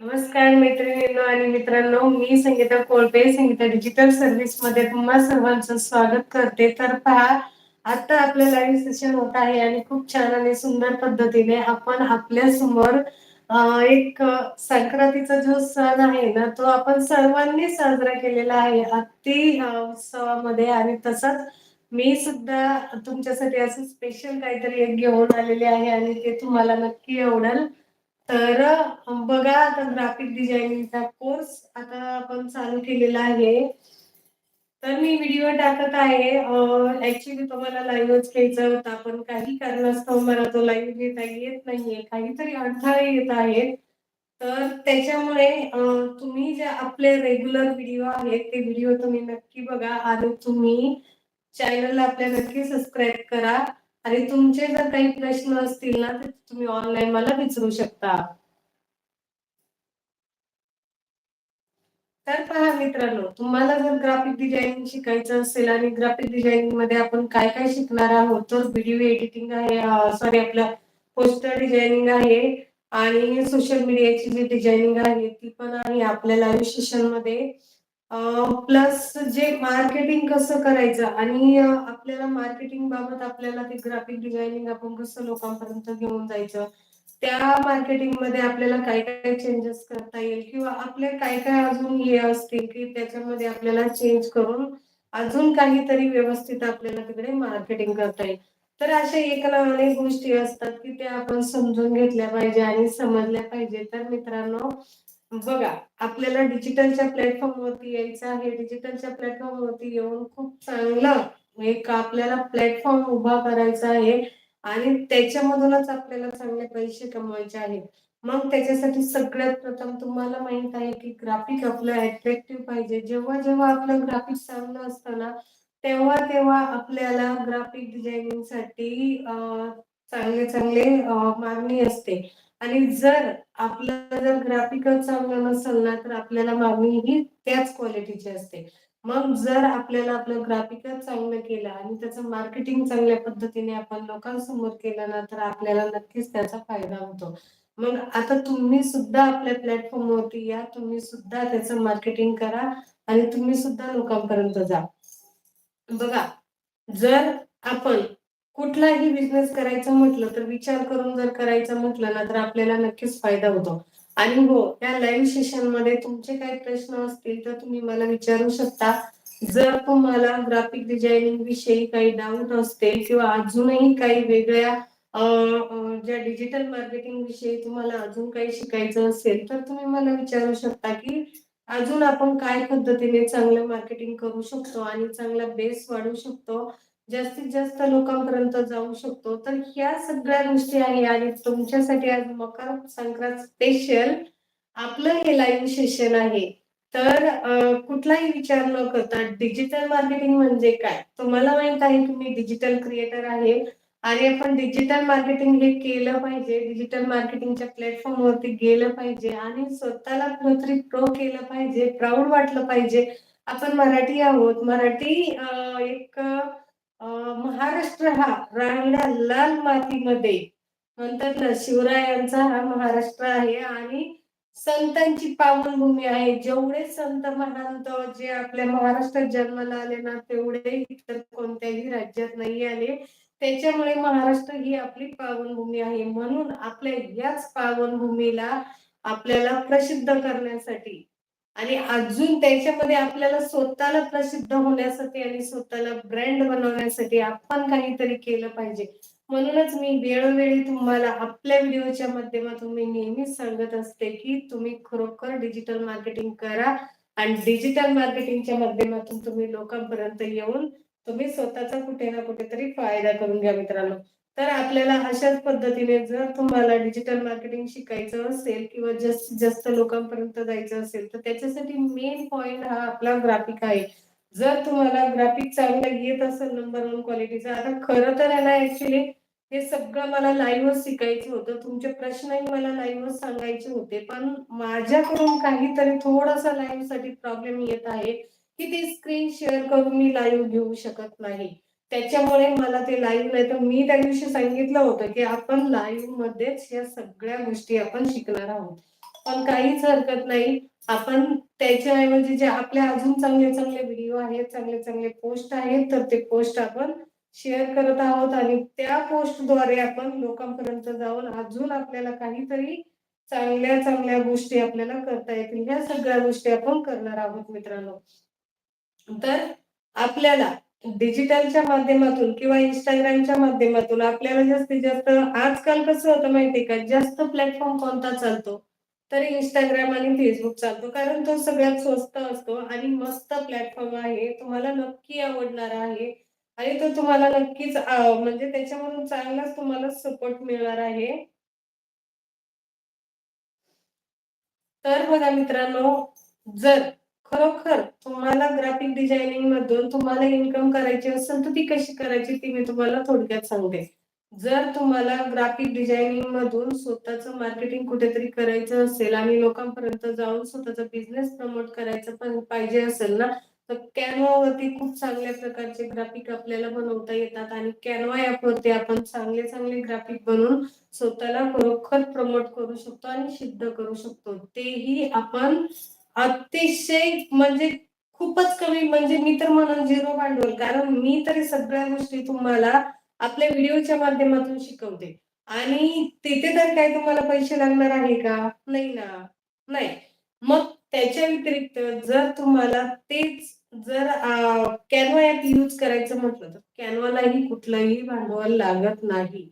नमस्कार मैत्रिणींनो आणि मित्रांनो मी संगीता कोळपे संगीता डिजिटल सर्व्हिसमध्ये तुम्हा सर्वांचं स्वागत करते. तर पहा आता आपलं लाईव्ह सेशन होत आहे आणि खूप छान आणि सुंदर पद्धतीने आपण आपल्यासमोर एक संक्रांतीचा जो सण आहे ना तो आपण सर्वांनी साजरा केलेला आहे. अति उत्सवामध्ये आणि तसंच मी सुद्धा तुमच्यासाठी असं स्पेशल काहीतरी एक घेऊन आलेले आहे आणि ते तुम्हाला नक्की आवडेल तर बघा आता ग्राफिक डिझायनिंगचा कोर्स आता आपण चालू केलेला आहे. तर मी व्हिडिओ टाकत आहे. ऍक्च्युली तुम्हाला लाईव्हच घ्यायचा होता पण काही कारणास्तव मला तो लाईव्ह घेता येत नाहीये. काहीतरी अडथळे येत आहेत. तर त्याच्यामुळे तुम्ही जे आपले रेग्युलर व्हिडिओ आहेत ते व्हिडिओ तुम्ही नक्की बघा. आणि तुम्ही चॅनलला आपल्या नक्की सबस्क्राईब करा. आणि तुमचे जर काही प्रश्न असतील ना तर तुम्ही ऑनलाईन मला विचारू शकता. तर पहा मित्रांनो तुम्हाला जर ग्राफिक डिझाईनिंग शिकायचं असेल आणि ग्राफिक डिझाईनिंगमध्ये आपण काय काय शिकणार आहोत तर व्हिडिओ एडिटिंग आहे सॉरी आपलं पोस्टर डिझायनिंग आहे आणि सोशल मीडियाची जी डिझायनिंग आहे ती पण आहे आपल्या लाईव्ह सेशनमध्ये. प्लस जे मार्केटिंग कसं करायचं आणि आपल्याला मार्केटिंग बाबत आपल्याला ते ग्राफिक डिझायनिंग आपण कसं लोकांपर्यंत घेऊन जायचं त्या मार्केटिंगमध्ये आपल्याला काय काय चेंजेस करता येईल किंवा आपले काय काय अजून हे असतील की त्याच्यामध्ये आपल्याला चेंज करून अजून काहीतरी व्यवस्थित आपल्याला तिकडे मार्केटिंग करता येईल. तर अशा एक ना अनेक गोष्टी असतात की त्या आपण समजून घेतल्या पाहिजे आणि समजल्या पाहिजे. तर मित्रांनो बघा आपल्याला डिजिटलच्या प्लॅटफॉर्म वरती यायचं आहे. डिजिटलच्या प्लॅटफॉर्म वरती येऊन खूप चांगलं एक आपल्याला प्लॅटफॉर्म उभा करायचा आहे. आणि त्याच्यामधूनच आपल्याला चांगले पैसे कमवायचे आहेत. मग त्याच्यासाठी सगळ्यात प्रथम तुम्हाला माहीत आहे की ग्राफिक आपलं अट्रॅक्टिव्ह पाहिजे. जेव्हा जेव्हा आपलं ग्राफिक चांगलं असतं ना तेव्हा तेव्हा आपल्याला ग्राफिक डिझायनिंगसाठी चांगले चांगले मागणी असते. आणि जर आपलं जर ग्राफिकल चांगलं नसेल ना तर आपल्याला मागणी ही त्याच क्वालिटीची असते. मग जर आपल्याला आपलं ग्राफिकल चांगलं केलं आणि त्याचं मार्केटिंग चांगल्या पद्धतीने आपण लोकांसमोर केलं ना तर आपल्याला नक्कीच त्याचा फायदा होतो. मग आता तुम्ही सुद्धा आपल्या प्लॅटफॉर्म वरती या तुम्ही सुद्धा त्याचं मार्केटिंग करा आणि तुम्ही सुद्धा लोकांपर्यंत जा. बघा जर आपण कुठलाही बिझनेस करायचा म्हटलं तर विचार करून जर करायचं म्हटलं ना तर आपल्याला नक्कीच फायदा होतो. आणि हो या लाईव्ह सेशनमध्ये तुमचे काही प्रश्न असतील तर तुम्ही मला विचारू शकता. जर तुम्हाला ग्राफिक डिझायनिंग विषयी काही डाऊट असतील किंवा अजूनही काही वेगळ्या ज्या डिजिटल मार्केटिंग विषयी तुम्हाला अजून काही शिकायचं असेल तर तुम्ही मला विचारू शकता की अजून आपण काय पद्धतीने चांगलं मार्केटिंग करू शकतो आणि चांगला बेस वाढवू शकतो. जास्तीत जास्त लोकांपर्यंत जाऊ शकतो. तर ह्या सगळ्या गोष्टी आहे आणि तुमच्यासाठी आज मकर संक्रांत स्पेशल आपलं हे लाईव्ह सेशन आहे. तर कुठलाही विचार न करता डिजिटल मार्केटिंग म्हणजे काय? तुम्हाला माहीत आहे की मी डिजिटल क्रिएटर आहे. आणि आपण डिजिटल मार्केटिंग हे केलं पाहिजे. डिजिटल मार्केटिंगच्या प्लॅटफॉर्म वरती गेलं पाहिजे. आणि स्वतःला कुठेतरी प्रो केलं पाहिजे प्राऊड वाटलं पाहिजे. आपण मराठी आहोत. मराठी एक महाराष्ट्र हा रांगड्या लाल मातीमध्ये. म्हणतात ना शिवरायांचा हा महाराष्ट्र आहे आणि संतांची पावनभूमी आहे. जेवढे संत महांत जे आपल्या महाराष्ट्रात जन्माला आले ना तेवढे इतर कोणत्याही राज्यात नाही आले. त्याच्यामुळे महाराष्ट्र ही आपली पावनभूमी आहे. म्हणून आपल्या याच पावनभूमीला आपल्याला प्रसिद्ध करण्यासाठी आणि अजून त्याच्यामध्ये आपल्याला स्वतःला प्रसिद्ध होण्यासाठी आणि स्वतःला ब्रँड बनवण्यासाठी आपण काहीतरी केलं पाहिजे. म्हणूनच मी वेळोवेळी तुम्हाला आपल्या व्हिडिओच्या माध्यमातून मी नेहमीच सांगत असते की तुम्ही खरोखर डिजिटल मार्केटिंग करा आणि डिजिटल मार्केटिंगच्या माध्यमातून तुम्ही लोकांपर्यंत येऊन तुम्ही स्वतःचा कुठे ना कुठेतरी फायदा करून घ्या मित्रांनो. तर आपल्याला अशाच पद्धतीने जर तुम्हाला डिजिटल मार्केटिंग शिकायचं असेल किंवा जास्तीत जास्त लोकांपर्यंत जायचं असेल तर त्याच्यासाठी मेन पॉइंट हा आपला ग्राफिक आहे. जर तुम्हाला ग्राफिक चांगला येत असेल नंबर वन क्वालिटीचा आता खरं तर याला ऍक्च्युली हे सगळं मला लाईव्हच शिकायचं होतं. तुमचे प्रश्नही मला लाईव्हच सांगायचे होते. पण माझ्याकडून काहीतरी थोडासा लाईव्हसाठी प्रॉब्लेम येत आहे की ती स्क्रीन शेअर करून मी लाईव्ह घेऊ शकत नाही. त्याच्यामुळे मला ते लाईव्ह नाही तर मी त्या दिवशी सांगितलं होतं की आपण लाईव्ह मध्येच या सगळ्या गोष्टी आपण शिकणार आहोत. पण काहीच हरकत नाही. आपण त्याच्याऐवजी जे आपले अजून चांगले चांगले व्हिडिओ आहेत चांगले चांगले पोस्ट आहेत तर ते पोस्ट आपण शेअर करत आहोत आणि त्या पोस्टद्वारे आपण लोकांपर्यंत जाऊन अजून आपल्याला काहीतरी चांगल्या चांगल्या गोष्टी आपल्याला करता येतील. ह्या सगळ्या गोष्टी आपण करणार आहोत मित्रांनो. तर आपल्याला डिजिटलच्या माध्यमातून किंवा इंस्टाग्रामच्या माध्यमातून आपल्याला जास्तीत जास्त आजकाल कसं होतं माहितीये का? जास्त प्लॅटफॉर्म कोणता चालतो? तर इंस्टाग्राम आणि फेसबुक चालतो. कारण तो सगळ्यात स्वस्त असतो आणि मस्त प्लॅटफॉर्म आहे. तुम्हाला नक्की आवडणार आहे. आणि तो तुम्हाला नक्कीच म्हणजे त्याच्यामधून चांगलाच तुम्हाला सपोर्ट मिळणार आहे. तर बघा मित्रांनो जर खरोखर तुम्हाला ग्राफिक डिझायनिंग मधून तुम्हाला इन्कम करायची असेल तर ती कशी करायची ती मी तुम्हाला थोडक्यात सांगते. जर तुम्हाला ग्राफिक डिझायनिंग मधून स्वतःचं मार्केटिंग कुठेतरी करायचं असेल आणि लोकांपर्यंत जाऊन स्वतःचा बिझनेस प्रमोट करायचं पण पाहिजे असेल ना तर कॅनवावरती खूप चांगल्या प्रकारचे ग्राफिक आपल्याला बनवता येतात आणि कॅनवा ॲपवरती आपण चांगले चांगले ग्राफिक बनवून स्वतःला खरोखर प्रमोट करू शकतो आणि सिद्ध करू शकतो. तेही आपण अतिशय म्हणजे खूपच कमी म्हणजे मी तर म्हणून झिरो भांडवल. कारण मी तरी सगळ्या गोष्टी तुम्हाला आपल्या व्हिडिओच्या माध्यमातून शिकवते. आणि तिथे तर काय तुम्हाला पैसे लागणार आहे का? नाही ना. नाही. मग त्याच्या व्यतिरिक्त जर तुम्हाला तेच जर कॅनवा ऍप यूज करायचं म्हटलं तर कॅनवालाही कुठलंही भांडवल लागत नाही.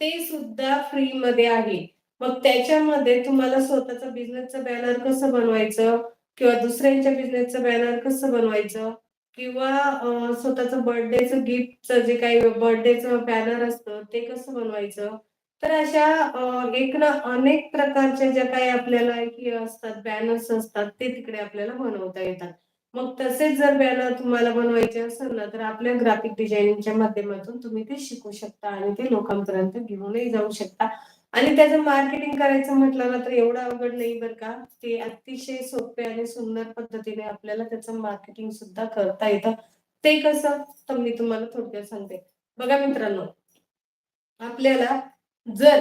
ते सुद्धा फ्री मध्ये आहे. मग त्याच्यामध्ये तुम्हाला स्वतःचा बिझनेसचं बॅनर कसं बनवायचं? किंवा दुसऱ्यांच्या बिझनेसचं बॅनर कसं बनवायचं? किंवा स्वतःचं बर्थडेचं गिफ्टचं जे काही बर्थडेचं बॅनर असतं ते कसं बनवायचं? तर अशा एक ना अनेक प्रकारच्या ज्या काही आपल्याला की असतात बॅनर्स असतात ते तिकडे आपल्याला बनवता येतात. मग तसेच जर बॅनर तुम्हाला बनवायचे असेल ना तर आपल्या ग्राफिक डिझायनिंगच्या माध्यमातून तुम्ही ते शिकू शकता आणि ते लोकांपर्यंत घेऊनही जाऊ शकता. आणि त्याचं मार्केटिंग करायचं म्हटलं ना तर एवढं अवघड नाही बरं का. ते अतिशय सोपे आणि सुंदर पद्धतीने आपल्याला त्याचं मार्केटिंग सुद्धा करता येतं. ते कसं? तर मी तुम्हाला थोडक्यात सांगते. बघा मित्रांनो आपल्याला जर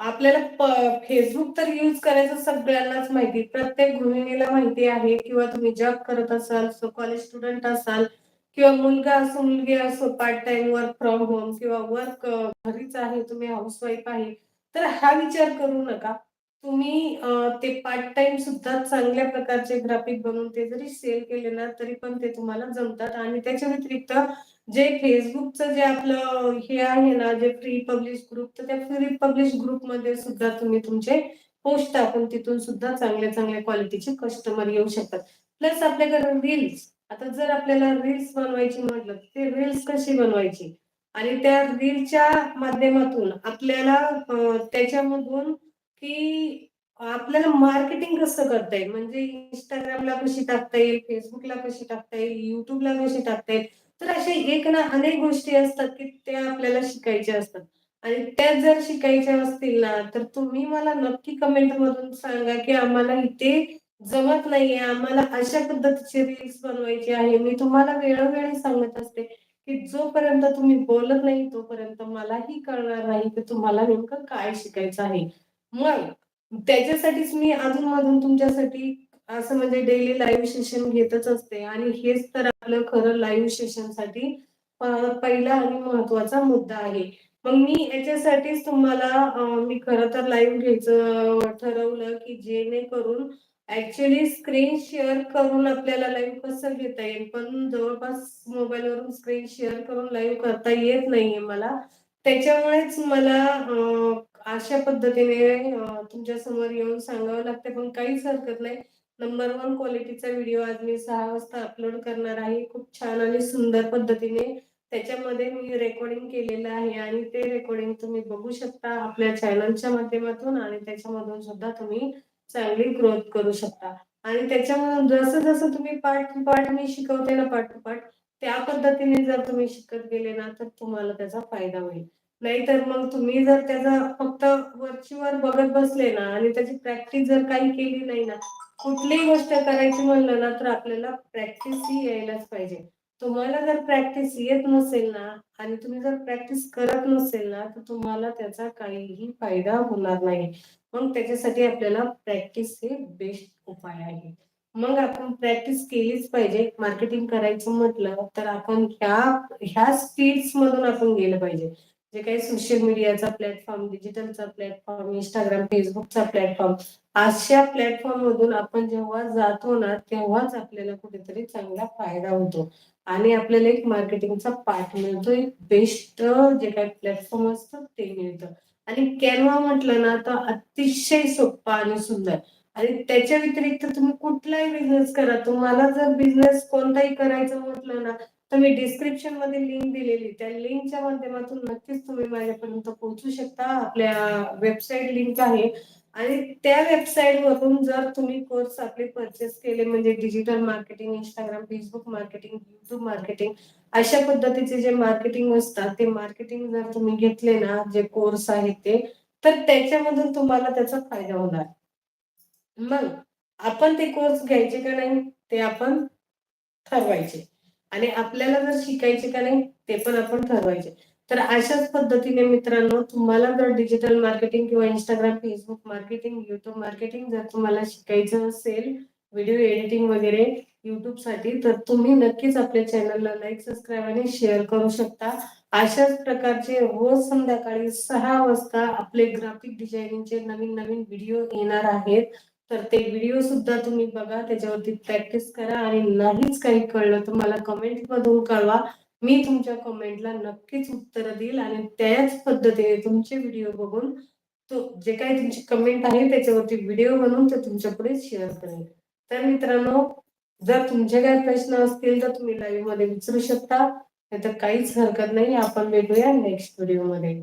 आपल्याला फेसबुक तर यूज करायचं सगळ्यांनाच माहिती. प्रत्येक गृहिणीला माहिती आहे किंवा तुम्ही जॉब करत असाल कॉलेज स्टुडंट असाल किंवा मुलगा असो मुलगी असो part time work from home किंवा वर्क घरीच आहे तुम्ही हाऊसवाईफ आहे तर हा विचार करू नका. तुम्ही ते पार्ट टाइम सुद्धा चांगल्या प्रकारचे ग्राफिक बनवून ते जरी सेल केले ना तरी पण ते तुम्हाला जमतात. आणि त्याच्या व्यतिरिक्त जे फेसबुकचं जे आपलं हे आहे ना जे फ्री पब्लिश ग्रुप तर त्या फ्री पब्लिश ग्रुपमध्ये सुद्धा तुम्ही तुमचे पोस्ट टाकून तिथून सुद्धा चांगल्या चांगल्या क्वालिटीचे कस्टमर येऊ शकतात. प्लस आपल्याकडे रील्स आता जर आपल्याला रील्स बनवायची म्हटलं ते रील्स कशी बनवायची? आणि त्या रीलच्या माध्यमातून आपल्याला त्याच्यामधून की आपल्याला मार्केटिंग कसं करता येईल? म्हणजे इंस्टाग्रामला कशी टाकता येईल? फेसबुकला कशी टाकता येईल? युट्यूबला कशी टाकता येईल? तर अशा एक ना अनेक गोष्टी असतात की त्या आपल्याला शिकायच्या असतात. आणि त्या जर शिकायच्या असतील ना तर तुम्ही मला नक्की कमेंट मधून सांगा की आम्हाला इथे जमत नाहीये. आम्हाला अशा पद्धतीचे रील्स बनवायचे आहे. मी तुम्हाला वेळोवेळी सांगत असते. की जोपर्यंत तुम्ही बोलत नाही तोपर्यंत मलाही कळणार नाही की तुम्हाला नेमकं काय शिकायचं आहे. मग त्याच्यासाठीच मी अजून मधून तुमच्यासाठी असं म्हणजे डेली लाईव्ह सेशन घेतच असते. आणि हेच तर आपलं खरं लाईव्ह सेशनसाठी पहिला आणि महत्त्वाचा मुद्दा आहे. मग मी याच्यासाठीच तुम्हाला मी खरं तर लाईव्ह घ्यायचं ठरवलं की जेणेकरून ऍक्च्युली स्क्रीन शेअर करून आपल्याला लाईव्ह कसं घेता येईल? पण जवळपास मोबाईलवरून स्क्रीन शेअर करून लाईव्ह करता येत नाहीये मला. त्याच्यामुळेच मला अशा पद्धतीने तुमच्यासमोर येऊन सांगावं लागते पण काहीच हरकत नाही. नंबर वन क्वालिटीचा व्हिडिओ आज मी सहा वाजता अपलोड करणार आहे. खूप छान आणि सुंदर पद्धतीने. त्याच्यामध्ये मी रेकॉर्डिंग केलेलं आहे आणि ते रेकॉर्डिंग तुम्ही बघू शकता आपल्या चॅनलच्या माध्यमातून आणि त्याच्यामधून सुद्धा तुम्ही चांगली ग्रोथ करू शकता. आणि त्याच्यामधून जसं जसं तुम्ही पाठ पाठ मी शिकवते ना पाठोपाठ त्या पद्धतीने जर तुम्ही शिकत गेले ना तर तुम्हाला त्याचा फायदा होईल. नाहीतर मग तुम्ही जर त्याचा फक्त वरचीवर बघत बसले ना आणि त्याची प्रॅक्टिस जर काही केली नाही ना कुठलीही गोष्ट करायची म्हणलं ना तर आपल्याला प्रॅक्टिस ही यायलाच पाहिजे. तुम्हाला जर प्रॅक्टिस येत नसेल ना आणि तुम्ही जर प्रॅक्टिस करत नसेल ना तर तुम्हाला त्याचा काहीही फायदा होणार नाही. मग त्याच्यासाठी आपल्याला प्रॅक्टिस हे बेस्ट उपाय आहे. मग आपण प्रॅक्टिस केलीच पाहिजे. मार्केटिंग करायचं म्हटलं तर आपण ह्या ह्या स्किल्स मधून आपण गेलं पाहिजे. जे काही सोशल मीडियाचा प्लॅटफॉर्म डिजिटलचा प्लॅटफॉर्म इंस्टाग्राम फेसबुकचा प्लॅटफॉर्म अशा प्लॅटफॉर्म मधून आपण जेव्हा जातो ना तेव्हाच आपल्याला कुठेतरी चांगला फायदा होतो. आणि आपल्याला एक मार्केटिंगचा पार्ट मिळतो. एक बेस्ट जे काही प्लॅटफॉर्म असतं ते मिळतं. आणि कॅनवा म्हटलं ना तर अतिशय सोप्पा आणि सुंदर. आणि त्याच्या व्यतिरिक्त तुम्ही कुठलाही बिझनेस करा. तुम्हाला जर बिझनेस कोणताही करायचं म्हटलं ना तर मी डिस्क्रिप्शनमध्ये लिंक दिलेली. त्या लिंकच्या माध्यमातून नक्कीच तुम्ही माझ्यापर्यंत पोहोचू शकता. आपल्या वेबसाईट लिंक आहे. आणि त्या वेबसाईट वरून जर तुम्ही कोर्स आपले परचेस केले म्हणजे digital marketing Instagram Facebook marketing YouTube marketing अशा पद्धतीचे जे मार्केटिंग असतात ते मार्केटिंग जर तुम्ही घेतले ना जे कोर्स आहेत ते तर त्याच्यामधून तुम्हाला त्याचा फायदा होणार. मग आपण ते कोर्स घ्यायचे का नाही ते आपण ठरवायचे. आणि आपल्याला जर शिकायचे का नाही ते पण आपण ठरवायचे. तर अशाच पद्धतीने मित्रांनो तुम्हाला जर डिजिटल मार्केटिंग किंवा Instagram Facebook marketing YouTube marketing जर तुम्हाला शिकायचं असेल व्हिडिओ एडिटिंग वगैरे युट्यूबसाठी तर तुम्ही नक्कीच आपल्या चॅनलला लाईक सबस्क्राईब आणि शेअर करू शकता. अशाच प्रकारचे रोज संध्याकाळी सहा वाजता आपले ग्राफिक डिझायनिंगचे नवीन नवीन व्हिडिओ येणार आहेत. तर ते व्हिडिओ सुद्धा तुम्ही बघा त्याच्यावरती प्रॅक्टिस करा आणि नाहीच काही कळलं तर मला कमेंट मधून कळवा. मी तुमच्या कमेंटला नक्कीच उत्तर देईल आणि त्याच पद्धतीने तुमचे व्हिडिओ बघून तो जे काही तुमची कमेंट आहे त्याच्यावरती व्हिडिओ बनवून ते तुमच्यापुढे शेअर करेल. तर मित्रांनो जर तुमचे काही प्रश्न असतील तर तुम्ही लाईव्हमध्ये विचारू शकता. नाही तर काहीच हरकत नाही. आपण भेटूया नेक्स्ट व्हिडिओमध्ये.